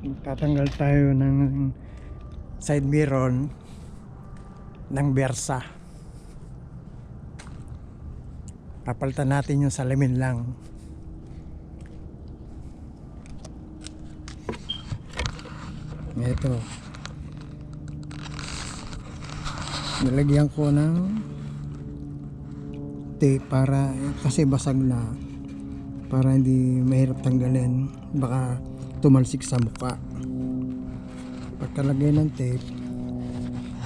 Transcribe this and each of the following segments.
Tatanggal tayo ng side mirror ng Versa. Papalitan natin yung salamin lang. Ito. Nilagyan ko ng tape para kasi basag na para hindi mahirap tanggalin. Baka tumalsik sa mukha. Pagkalagay ng tape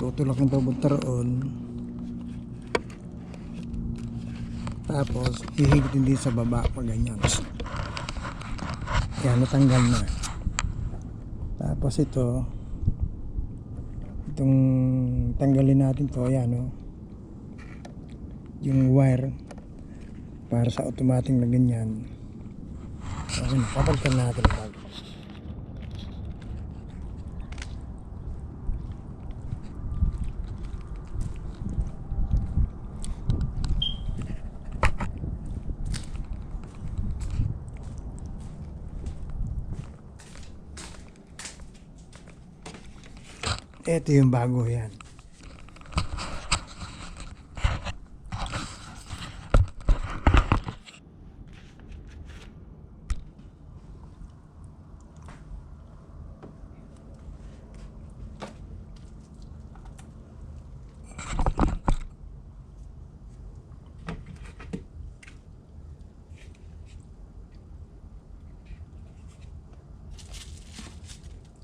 tutulak ng papunta roon. Tapos hihigitin din sa baba pag ganyan. Kaya natanggal na. Tapos ito itong tanggalin natin to ayan o yung wire para sa automatic na ganyan okay na papalitan natin bago Ito yung bago yan.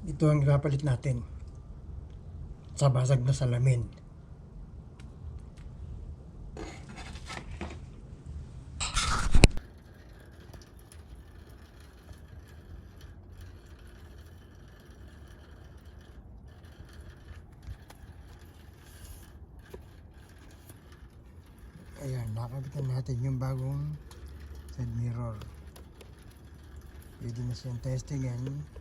Ito ang ipapalit natin sa basag na salamin. Ayan, nakabitan natin yung bagong side mirror. Pwede na siyang testingan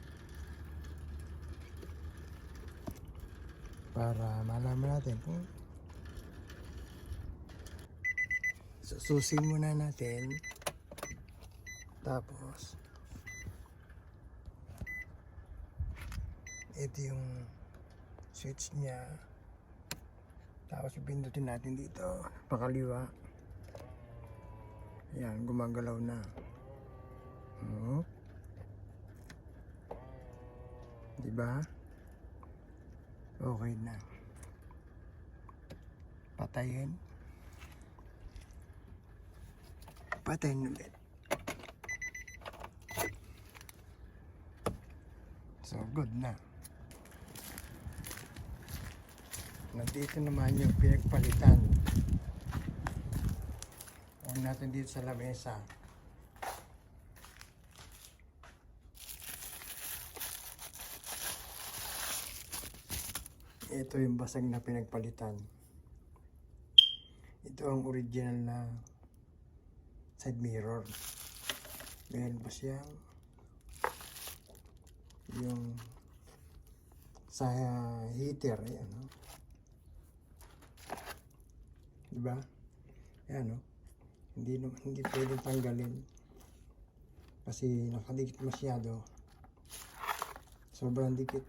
para malaman natin kung sususin muna natin. Tapos ito yung switch niya. Tapos pindutin natin dito pakaliwa. Yan gumagalaw na. Oh. diba okay na. Patayin. Patayin ulit. So good na. Nandito naman yung pinagpalitan. Huwag natin dito sa lamesa ito yung basag na pinagpalitan. Ito ang original na side mirror. Meron pa siyang yung sa heater ayan no? diba? Ayan no? hindi hindi pwedeng tanggalin. Kasi nakadikit masyado. Sobrang dikit